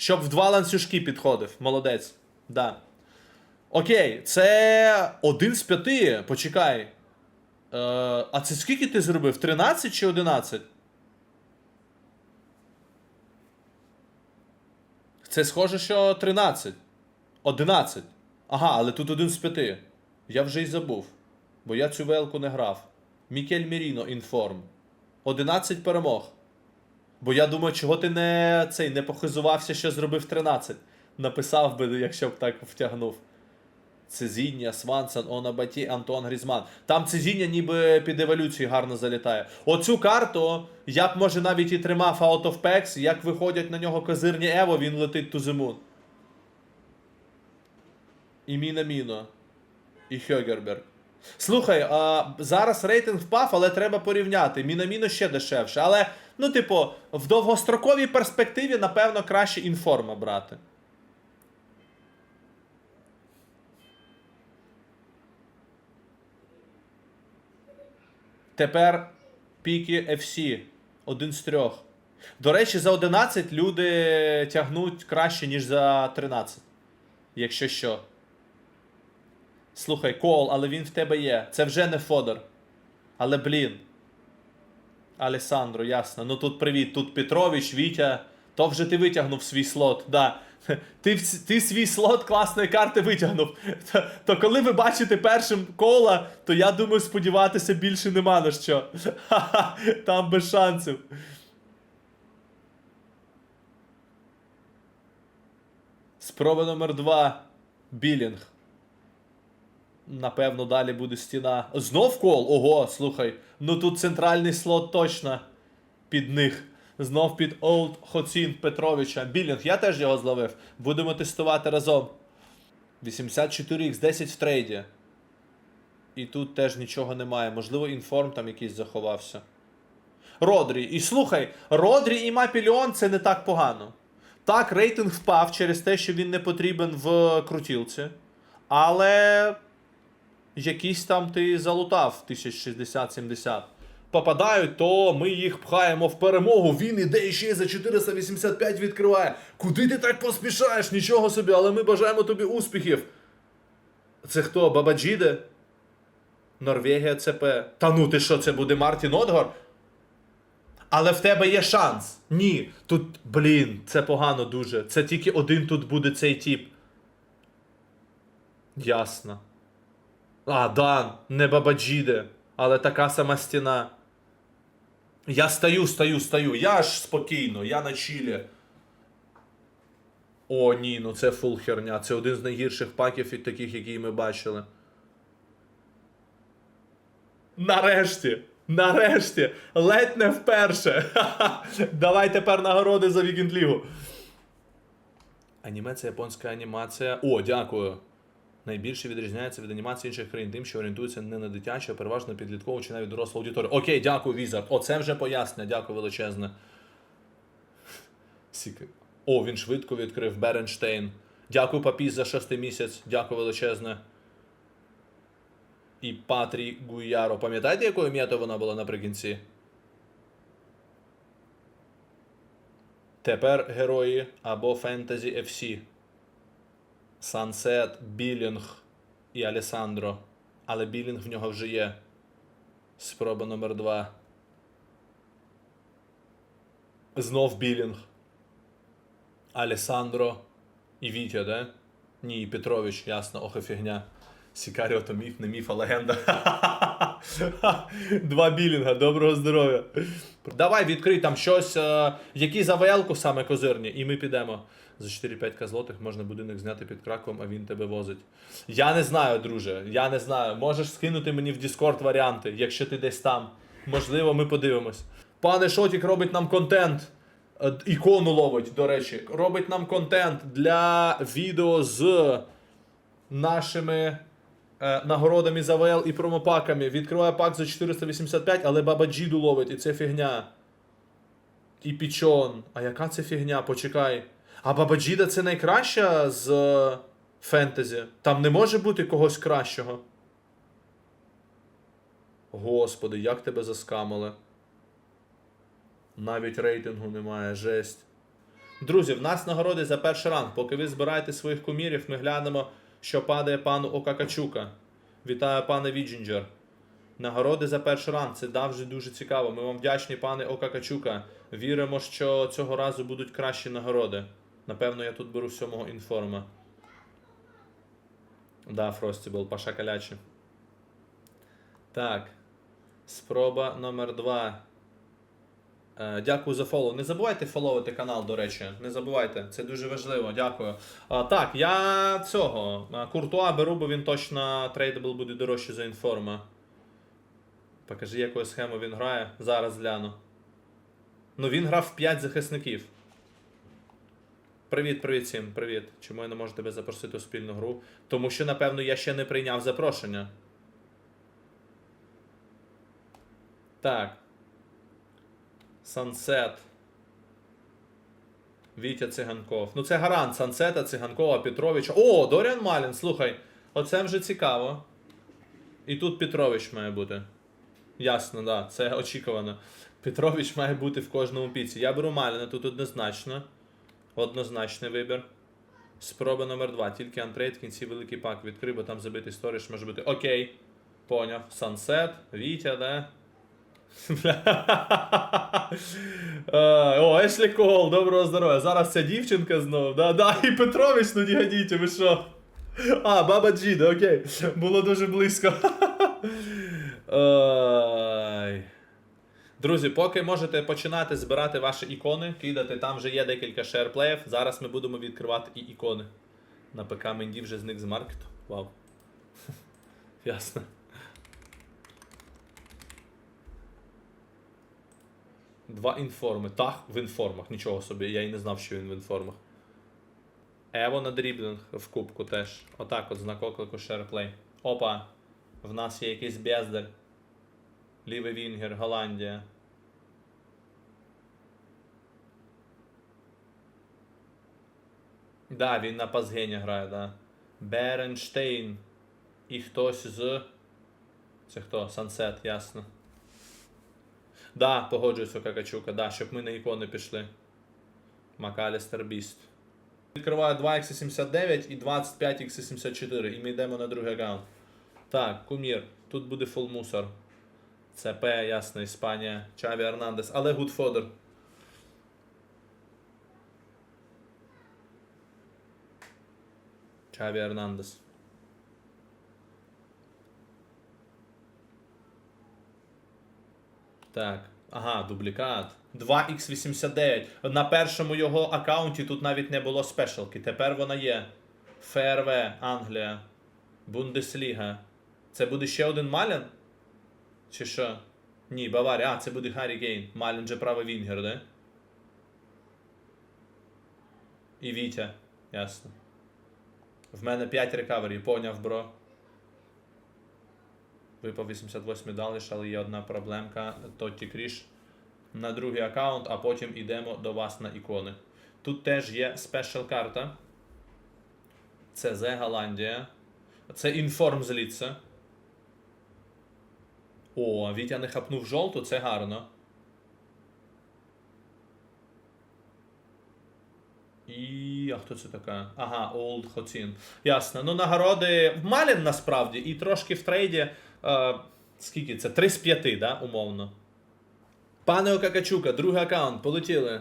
Щоб в два ланцюжки підходив. Молодець. Да. Окей, це один з п'яти. Почекай. Е, а це скільки ти зробив? 13 чи 11? Це схоже, що 13. 11. Ага, але тут один з п'яти. Я вже й забув. Бо я цю велку не грав. Мікель Міріно інформ. 11 перемог. Бо я думаю, чого ти не цей не похизувався, що зробив 13. Написав би, якщо б так втягнув. Цезіння, Свансон, Онабаті, Антон Грізман. Там цезіння ніби під еволюцію гарно залітає. Оцю карту я б може навіть і тримав out of packs, як виходять на нього козирні Ево, він летить the moon. І Міна Міно. І Хьогерберг. Слухай, а, зараз рейтинг впав, але треба порівняти. Мінаміно ще дешевше. Але, ну, типу, в довгостроковій перспективі, напевно, краще інформа брати. Тепер піки FC. Один з трьох. До речі, за 11 люди тягнуть краще, ніж за 13. Якщо що. Слухай, кол, але він в тебе є. Це вже не Фодор. Але блін. Алесандро, ясно. Ну тут привіт. Тут Петрович, Вітя. То вже ти витягнув свій слот. Да. Ти, ти свій слот класної карти витягнув. То, то коли ви бачите першим кола, то я думаю, сподіватися більше нема на що. Ха-ха, Там без шансів. Спроба номер два. Білінг. Напевно, далі буде стіна. Знов кол? Ого, слухай. Ну тут центральний слот точно під них. Знов під Олд Хоцін Петровича. Білінг, я теж його зловив. Будемо тестувати разом. 84x10 в трейді. І тут теж нічого немає. Можливо, інформ там якийсь заховався. Родрі. І слухай, Родрі і Мапільон це не так погано. Так, рейтинг впав через те, що він не потрібен в крутілці. Але якийсь там ти залутав 1060-70. Попадають, то ми їх пхаємо в перемогу. Він іде ще за 485 відкриває. Куди ти так поспішаєш? Нічого собі, але ми бажаємо тобі успіхів. Це хто? Бабаджіде? Норвегія ЦП. Та ну ти що, це буде Мартін Одгар? Але в тебе є шанс. Ні. Тут, блін, це погано дуже. Це тільки один тут буде цей тип. Ясно. А, Дан, не Бабаджіде, але така сама стіна. Я стою, стою, стою. Я ж спокійно, я на чілі. О, ні, ну це фул херня. Це один з найгірших паків від таких, які ми бачили. Нарешті! Нарешті! Ледь не вперше! Давай тепер нагороди за Вікінд Лігу. Аніме це японська анімація. О, дякую. Найбільше відрізняється від анімації інших країн тим, що орієнтується не на дитячу, а переважно підліткову чи навіть дорослу аудиторію. Окей, дякую, Візард. Оце вже пояснення, дякую величезне. Сіки. О, він швидко відкрив Беренштейн. Дякую, папіс, за шостий місяць. Дякую величезне. І Патрі Гуяро. Пам'ятаєте, якою м'ятою вона була наприкінці? Тепер герої або Фентезі FC. Сансет, Білінг і Алесандро. Але Білінг в нього вже є. Спроба номер два. Знов Білінг. Алесандро і Вітя, да? Ні, і Петрович, ясно, ох фігня. Сікаріо то міф, не міф, а легенда. Два білінга, доброго здоров'я. Давай відкрий там щось, е, які за ВЛ-ку саме козирні, і ми підемо. За 4-5 злотих можна будинок зняти під Краковом, а він тебе возить. Я не знаю, друже. Я не знаю. Можеш скинути мені в Discord варіанти, якщо ти десь там. Можливо, ми подивимось. Пане Шотік робить нам контент. Е, Ікону ловить, до речі. Робить нам контент для відео з нашими нагородами за ВЛ і промопаками. Відкриває пак за 485, але баба Джіду ловить, і це фігня. І пічон. А яка це фігня? Почекай. А баба Джіда це найкраща з е, фентезі. Там не може бути когось кращого. Господи, як тебе заскамили. Навіть рейтингу немає, жесть. Друзі, в нас нагороди за перший ранг. Поки ви збираєте своїх кумірів, ми глянемо, що падає пану Окакачука. Вітаю пане Віджінджер. Нагороди за перший ран. Це завжди дуже цікаво. Ми вам вдячні, пане Окакачука. Віримо, що цього разу будуть кращі нагороди. Напевно, я тут беру сьомого інформа. Да, Фростібл, паша калячі. Так. Спроба номер 2 Дякую за фоллоу. Не забувайте фоловити канал, до речі. Не забувайте, це дуже важливо. Дякую. Так, я цього. Куртуа беру, бо він точно трейдабл буде дорожче за інформа. Покажи, якою схему він грає. Зараз гляну. Ну він грав 5 захисників. Привіт, привіт всім, привіт. Чому я не можу тебе запросити у спільну гру? Тому що, напевно, я ще не прийняв запрошення. Так. Сансет. Вітя Циганков. Ну це гарант Сансета, Циганкова, Петровича. О, Доріан Малін, слухай. Оце вже цікаво. І тут Петрович має бути. Ясно, да, це очікувано. Петрович має бути в кожному піці. Я беру Маліна, тут однозначно. Однозначний вибір. Спроба номер 2. Тільки антрейд в кінці великий пак відкрив, бо там забитий сторіж може бути. Окей. Поняв. Сансет, Вітя, да? Е, О, Ешлі Кол, доброго здоров'я. Зараз ця дівчинка знов. Да, да, і Петрович, ну не ви що? А, баба Джіда, окей. Було дуже близько. Друзі, поки можете починати збирати ваші ікони, кидати, там вже є декілька шерплеїв. Зараз ми будемо відкривати і ікони. На ПК Менді вже зник з маркету. Вау. Ясно. Два інформи. Так, в інформах. Нічого собі, я і не знав, що він в інформах. Ево на дріблінг в кубку теж. Отак от знак оклику шерплей. Опа. В нас є якийсь бездар. Лівий Вінгер, Голландія. Да, він на Пазгені грає, да. Беренштейн. І хтось з. Це хто? Сансет, ясно. Да, погоджуюся, Какачука, да, щоб ми на ікони пішли. Макалістер Біст. Відкриваю 2x79 і 25x74. І ми йдемо на другий аккаунт. Так, кумір. Тут буде фул мусор. ЦП, ясно, Іспанія. Чаві Ернандес. Але гудфодер. Чаві Ернандес. Так. Ага, дублікат. 2x89. На першому його аккаунті тут навіть не було спешалки. Тепер вона є. ФРВ, Англія. Бундесліга. Це буде ще один Малін? Чи що? Ні, Баварія. А, це буде Гаррі Гейн. Малін же правий Вінгер, да? І Вітя. Ясно. В мене 5 рекавері, поняв, бро. Випав 88 далиш, але є одна проблемка. Тотті Кріш на другий аккаунт, а потім йдемо до вас на ікони. Тут теж є спешл карта. ЦЗ Голландія. Це інформ зліться. О, Вітя не хапнув жовту, це гарно. І. А хто це така? Ага, Олд Хотін. Ясно. Ну, нагороди Малін насправді, і трошки в трейді. Е, скільки це? 3 з 5, да, умовно. Пане Окакачука, другий аккаунт, полетіли.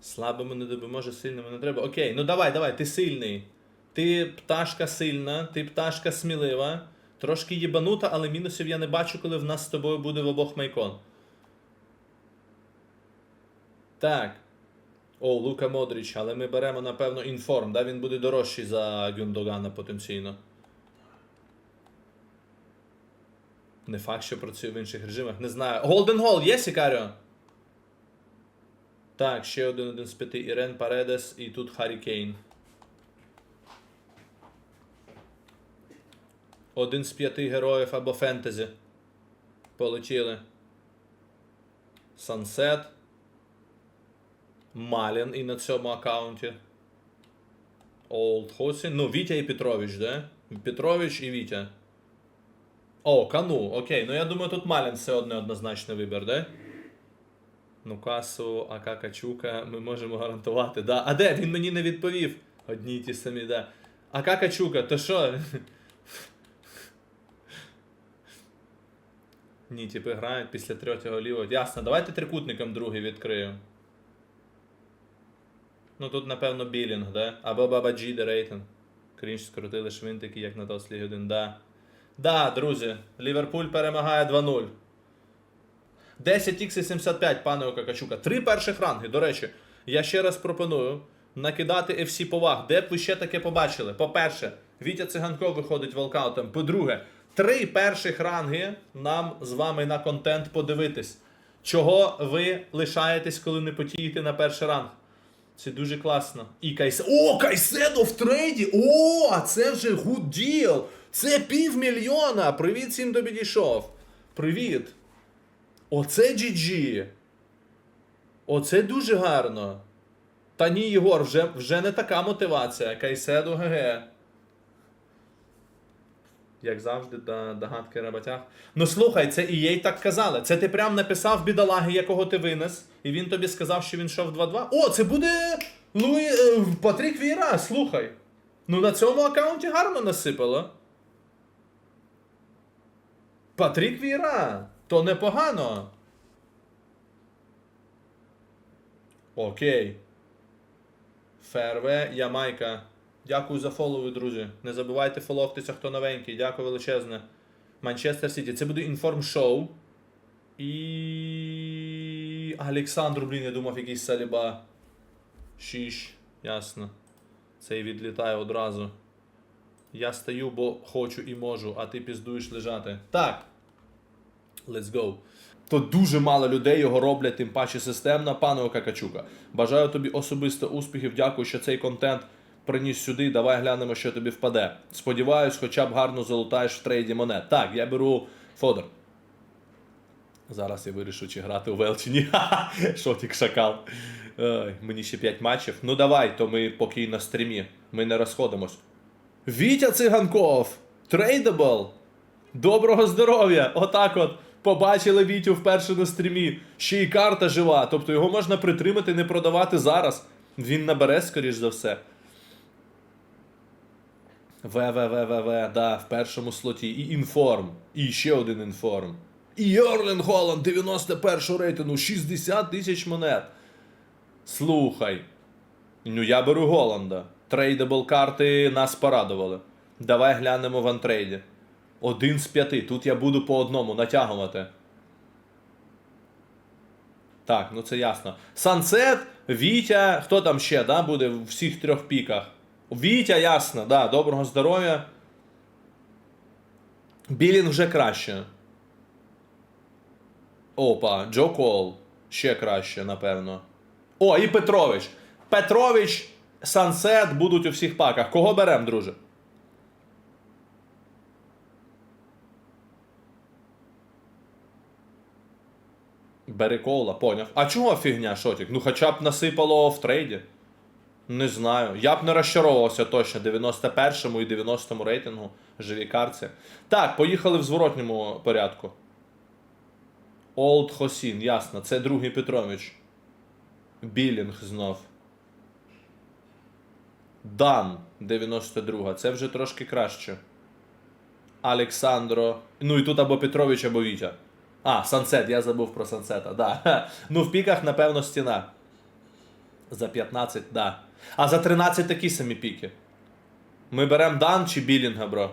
Слабому не допоможе, сильному не треба. Окей, ну давай, давай, ти сильний. Ти пташка сильна, ти пташка смілива. Трошки їбанута, але мінусів я не бачу, коли в нас з тобою буде в обох майкон. Так. О, Лука Модріч, але ми беремо, напевно, інформ, да? Він буде дорожчий за Гюндогана потенційно. Не факт, що працює в інших режимах. Не знаю. Голден Гол є, Сікаріо? Так, ще один один з п'яти. Ірен Паредес і тут Харі Кейн. Один з п'яти героїв або фентезі. Полетіли. Сансет. Малін і на цьому аккаунті. Олд Хосін. Ну, Вітя і Петрович, да? Петрович і Вітя. О, Кану, окей. Ну я думаю, тут Малін все одно однозначний вибір, да? Нукасу, АК Качука ми можемо гарантувати. Да. А де? Він мені не відповів. Одні ті самі, да. АК Качука, то що? Ні, типи грають після третього лівого. Ясно, давайте трикутником другий відкрию. Ну тут, напевно, білінг, да? Або Баба Джі, де рейтинг. Крінж скрутили швинтики, як на Тослі 1, да. Да, друзі, Ліверпуль перемагає 2-0. 10х75, пане Окакачука. Три перших ранги. До речі, я ще раз пропоную накидати FC поваг. Де б ви ще таке побачили? По-перше, Вітя Циганков виходить волкаутом. По-друге, три перших ранги нам з вами на контент подивитись. Чого ви лишаєтесь, коли не потієте на перший ранг? Це дуже класно. І Кайсе. О, Кайседо в трейді! О, це вже good deal! Це півмільйона! Привіт всім до підійшов! Привіт! Оце GG! Оце дуже гарно. Та ні, Єгор, вже, вже не така мотивація. Кайседо ГГ. Як завжди, да, догадки роботяг. Ну слухай, це і їй так казали. Це ти прям написав бідолаги, якого ти винес, і він тобі сказав, що він йшов 2-2. О, це буде Луї е, Патрік Віра, слухай. Ну на цьому аккаунті гарно насипало. Патрік Віра, то непогано. Окей. Ферве, Ямайка. Дякую за фолови, друзі. Не забувайте фоловтеся, хто новенький. Дякую величезне. Манчестер Сіті. Це буде інформ-шоу. І. Олександру, блін, я думав, якийсь Саліба. Шіш. Ясно. Цей відлітає одразу. Я стою, бо хочу і можу, а ти піздуєш лежати. Так. Let's go. То дуже мало людей його роблять, тим паче системно, пане Окакачука. Бажаю тобі особисто успіхів. Дякую, що цей контент приніс сюди. Давай глянемо, що тобі впаде. Сподіваюсь, хоча б гарно залутаєш в трейді монет. Так, я беру Фодор. Зараз я вирішу, чи грати у Вел чи ні. Шотік шакал. Ой, мені ще 5 матчів. Ну давай, то ми поки на стрімі. Ми не розходимось. Вітя Циганков! Трейдабл! Доброго здоров'я! Отак от. Побачили Вітю вперше на стрімі. Ще й карта жива. Тобто його можна притримати, не продавати зараз. Він набере, скоріш за все. ВВВВВ, да, в першому слоті. І інформ. І ще один інформ. І Йорлен Холланд 91 рейтингу, 60 тисяч монет. Слухай. Ну я беру Голланда. Трейдабл карти нас порадували. Давай глянемо в антрейді. Один з п'яти. Тут я буду по одному натягувати. Так, ну це ясно. Сансет, Вітя, хто там ще, да, буде в всіх трьох піках? Вітя, ясно, да, доброго здоров'я. Білінг вже краще. Опа, Джо Кол. Ще краще, напевно. О, і Петрович. Петрович, Сансет будуть у всіх паках. Кого берем, друже? Бери кола, поняв. А чого фігня, Шотік? Ну хоча б насипало в трейді. Не знаю. Я б не розчаровувався точно 91-му і 90-му рейтингу живі карці. Так, поїхали в зворотньому порядку. Олд Хосін, ясно. Це другий Петрович. Білінг знов. Дан 92. Це вже трошки краще. Александро. Ну і тут або Петрович, або Вітя. А, Сансет, я забув про Сансета, да. Ну, в піках, напевно, стіна. За 15, да. А за 13 такі самі піки. Ми беремо Дан чи Білінга, бро.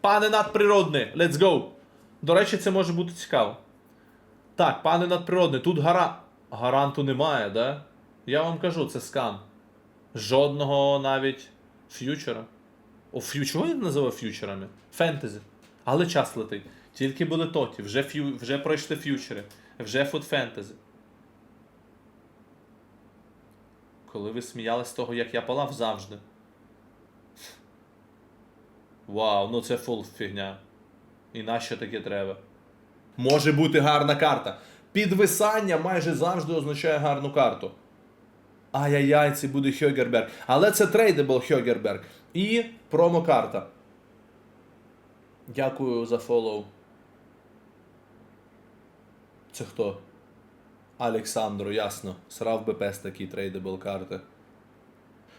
Пане надприродний, let's go. До речі, це може бути цікаво. Так, пане надприродний, тут гара... гаранту немає, да? Я вам кажу, це скам. Жодного навіть ф'ючера. О, ф'ю... Чого я називав ф'ючерами? Фентезі. Але час летить. Тільки були тоті, вже, ф'ю... вже пройшли ф'ючери, вже фуд фентезі. Коли ви сміялись з того, як я палав завжди. Вау, ну це фул фігня. І нащо таке треба? Може бути гарна карта. Підвисання майже завжди означає гарну карту. Ай-яй-яй, це буде Хьогерберг. Але це трейдабл Хьогерберг. І промокарта. Дякую за фоллоу. Це хто? Олександру, ясно. Срав БПС такі трейдабл карти.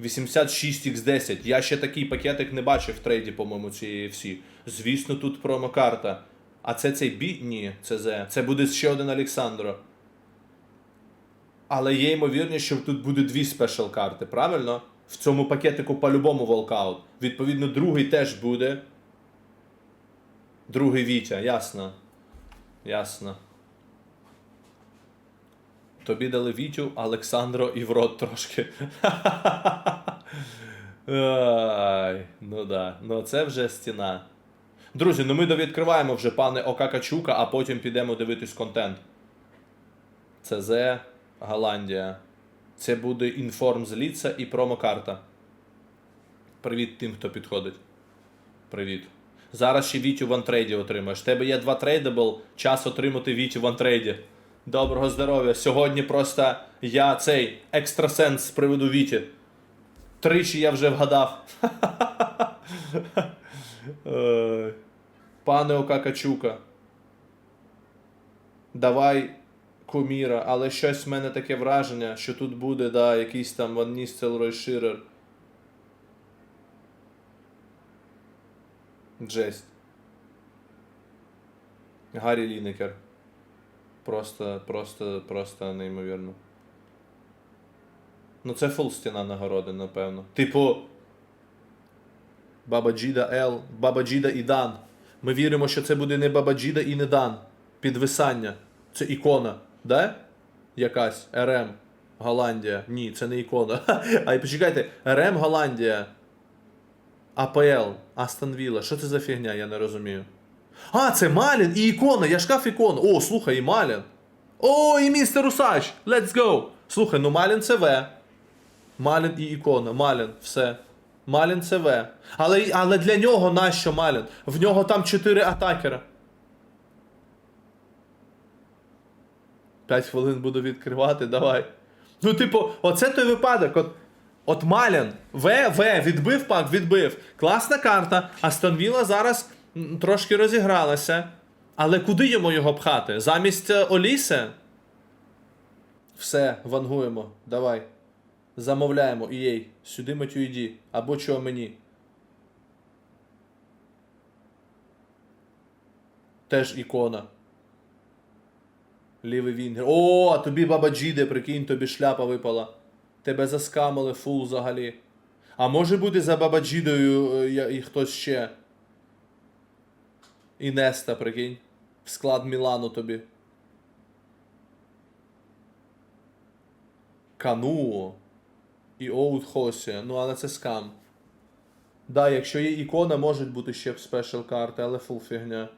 86x10. Я ще такий пакетик не бачив в трейді, по-моєму, цієї всі. Звісно, тут промокарта. А це цей бі? Ні, це З. Це буде ще один Олександро. Але є ймовірність, що тут буде дві спешл карти, правильно? В цьому пакетику по-любому волкаут. Відповідно, другий теж буде. Другий Вітя, ясно. Ясно. Тобі дали Вітю, Олександро і в рот трошки. Ай, ну да. Ну це вже стіна. Друзі, ну ми довідкриваємо вже пане Ока Качука, а потім підемо дивитись контент. ЦЗ, Голландія. Це буде інформ з ліца і промокарта. Привіт тим, хто підходить. Привіт. Зараз ще Вітю в антрейді отримаєш. В тебе є два трейдабл, час отримати Вітю в антрейді. Доброго здоров'я. Сьогодні просто я цей екстрасенс з приводу Віті. Тричі я вже вгадав. Пане Ока Качука. Давай куміра, але щось в мене таке враження, що тут буде, да, якийсь там Ван Ністелрой Ширер. Жесть. Гаррі Лінекер. Просто, просто, просто неймовірно. Ну, це фул стіна нагороди, напевно. Типу. Баба Джіда Л, Баба Джіда і Дан. Ми віримо, що це буде не Баба Джіда і не Дан. Підвисання. Це ікона, да? Якась. РМ. Голландія. Ні, це не ікона. А почекайте, РМ Голландія. АПЛ, Астон Вілла. Що це за фігня, я не розумію. А, це Малін і ікона, я шкаф ікон. О, слухай, і Малін. О, і містер Усач! Let's go! Слухай, ну Малін це В. Малін і ікона. Малін, все. Малін це В. Але, але для нього нащо Малін? В нього там 4 атакера. 5 хвилин буду відкривати, давай. Ну, типу, оце той випадок. От, от Малін, В, В, відбив пак, відбив. Класна карта. Астон Вілла зараз трошки розігралася. Але куди йому його пхати? Замість е, Оліси? Все, вангуємо. Давай. Замовляємо EA. Сюди Матюїді. Або чого мені. Теж ікона. Лівий вінгер. О, а тобі баба Джіде, прикинь, тобі шляпа випала. Тебе заскамили фул взагалі. А може бути за баба Джідою е, і хтось ще. Інеста, прикинь. В склад Мілану тобі. Кануо. І Оут. Ну, але це скам. Да, якщо є ікона, можуть бути ще спешл карти, але фул фігня.